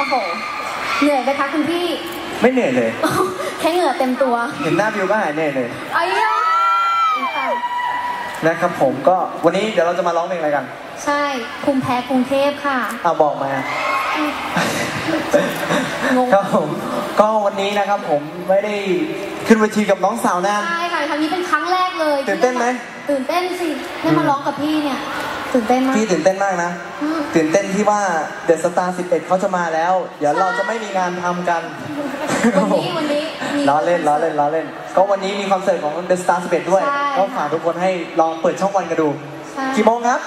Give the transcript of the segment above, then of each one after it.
โอ้โห เหนื่อยไหมคะคุณพี่ ไม่เหนื่อยเลย แค่เหงื่อเต็มตัว เห็นหน้าบิวก็หายเหนื่อยเลยไอ้ยะค่ะนะครับผมก็วันนี้เดี๋ยวเราจะมาร้องเพลงอะไรกัน ใช่ภูมิแพ้กรุงเทพค่ะเอาบอกมางงครับผม ก็วันนี้นะครับผมไม่ได้ขึ้นเวทีกับน้องสาวนานใช่ค่ะครั้งนี้เป็นครั้งแรกเลยตื่นเต้นไหมตื่นเต้นสิได้มาร้องกับพี่เนี่ย ตื่นเต้นมาก พี่ตื่นเต้นมากนะอืมตื่นเต้นที่ว่าเดอะสตาร์11เขาจะมาแล้ว เดี๋ยวเราจะไม่มีงานทำกัน วันนี้วันนี้มี ล้อเล่นล้อเล่นล้อเล่น ก็วันนี้มีคอนเสิร์ตของ The Star 11 ด้วย ใช่ก็ฝากทุกคนให้ลองเปิดช่องวันกันดู ใช่กี่โมงครับ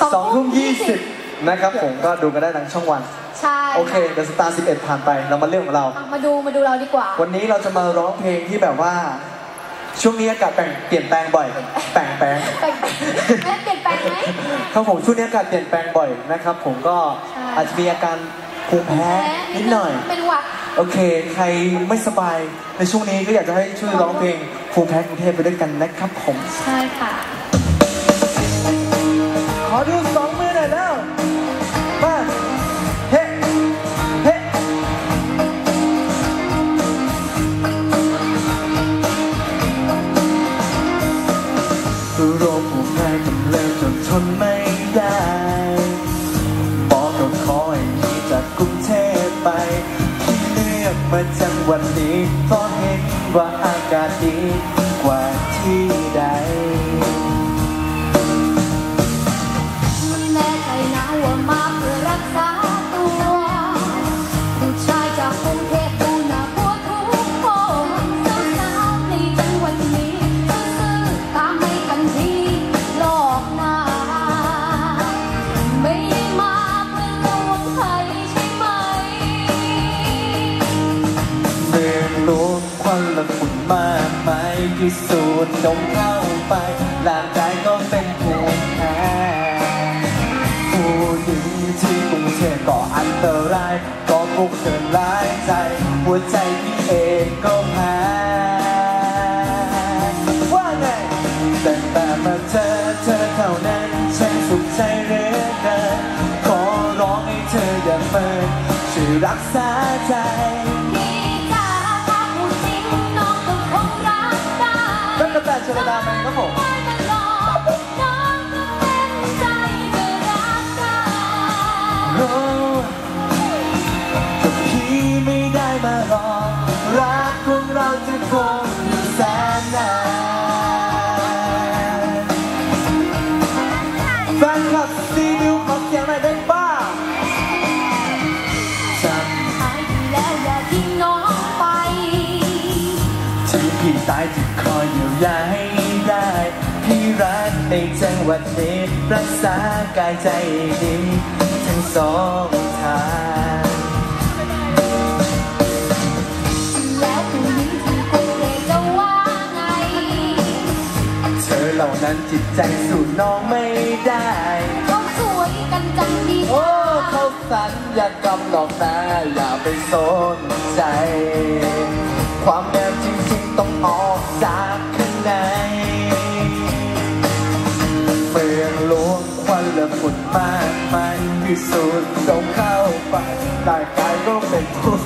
สองสองทุ่มยี่สิบ 20นะครับผมก็ดูกันได้ทางช่องวัน ใช่โอเค The Star 11 ผ่านไปเรามาเรื่องของเรา อะมาดูมาดูเราดีกว่า วันนี้เราจะมาร้องเพลงที่แบบว่า ช่วงนี้อากาศแปลงเปลี่ยนแปลงบ่อย แปลงแปลงแปลงแม่เปลี่ยนแปลงไหมครับผมช่วงนี้อากาศเปลี่ยนแปลงบ่อยนะครับ ผมก็ใช่อาจจะมีอาการภูมิแพ้นิดหน่อย เป็นหวัด โอเค ใครไม่สบายในช่วงนี้ก็อยากจะให้ช่วยร้องเพลงภูมิแพ้กรุงเทพไปด้วยกันนะครับผม ใช่ค่ะ ขอดูสองมือ โรคภูมิแพ้กำเริบจนทนไม่ได้หมอก็ขอให้หนีจากกรุงเทพไป ที่เลือกมาจังหวัดนี้เพราะเห็นว่าอากาศดีกว่าที่ใด ที่สูดดมเข้าไปร่างกายก็เป็นภูมิแพ้ผู้หญิงที่กรุงเทพก็อันตราย ก็พวกเธอร้ายใจ หัวใจพี่เองก็แพ้ว่าไงแต่แต่มาเจอเธอเท่านั้นฉันสุขใจเหลือเกินขอร้องให้เธออย่าเมินช่วยรักษาใจ ตั้งแต่ชลดาแมนครับผมได้ตลอดน้องก็เต็มใจจะรักได้โอ้ก็พี่ไม่ได้มารอ รักของเราจะคงอยู่แสนนานแฟนคลับซีนิวขอเสียงหน่อยได้ป่ะจหายดีแล้วอย่าทิ้งน้องไปำที่พี่ตายจะคอยเยียวยาให้ได้พี่รัก ในจังหวัดนี้รักษากายใจดีทั้งสองทางแล้วผู้หญิงที่กรุงเทพจะว่าไง เธอเหล่านั้นจิตใจสู่น้องไม่ได้ เขาสวยกันจังดีโอ้เขาสัญญากรรมหลอกนะอย่าไปสนใจ ความงามจริงๆต้องออกจากข้างใน วันมากมายที่สุดจงเข้าไปร่างกายก็เป็นผู้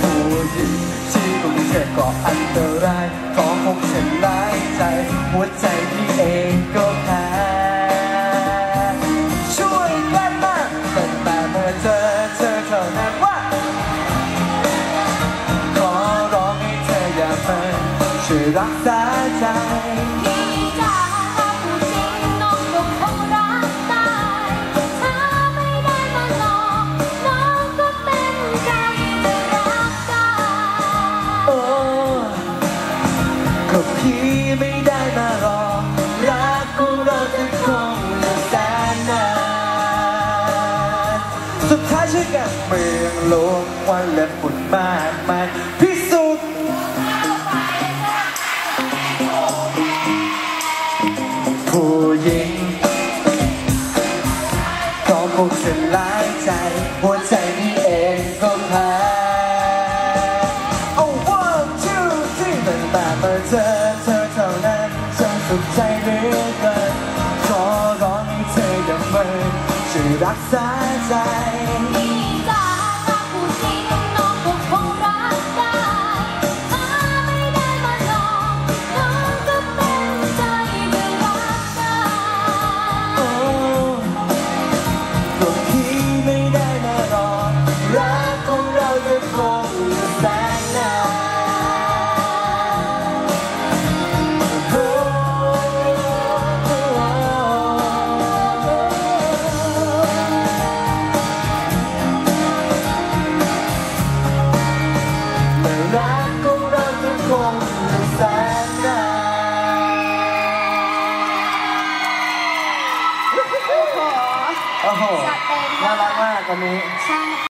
ผู้หญิงที่กรุงเทพก็อันตรายขอพวกฉันร้ายใจ หัวใจพี่เองก็แพ้ช่วยกันมาแต่แต่เมื่อเจอเธอเท่านั้นว่าขอร้องให้เธออย่าเมินช่วยรักษาใจ สุดท้ายช่วยกันเมืองหลวงวันและฝุ่นมากมายพิสูจน์ผู้หญิงก็คงจะร้ายใจ หัวใจนี่เองก็แพ้ Oh one two three ตั้งแต่มาเจอเธอเท่านั้นฉันสุขใจเหลือเกินขอร้องให้เธออย่าเมินช่วยรักษา โอ้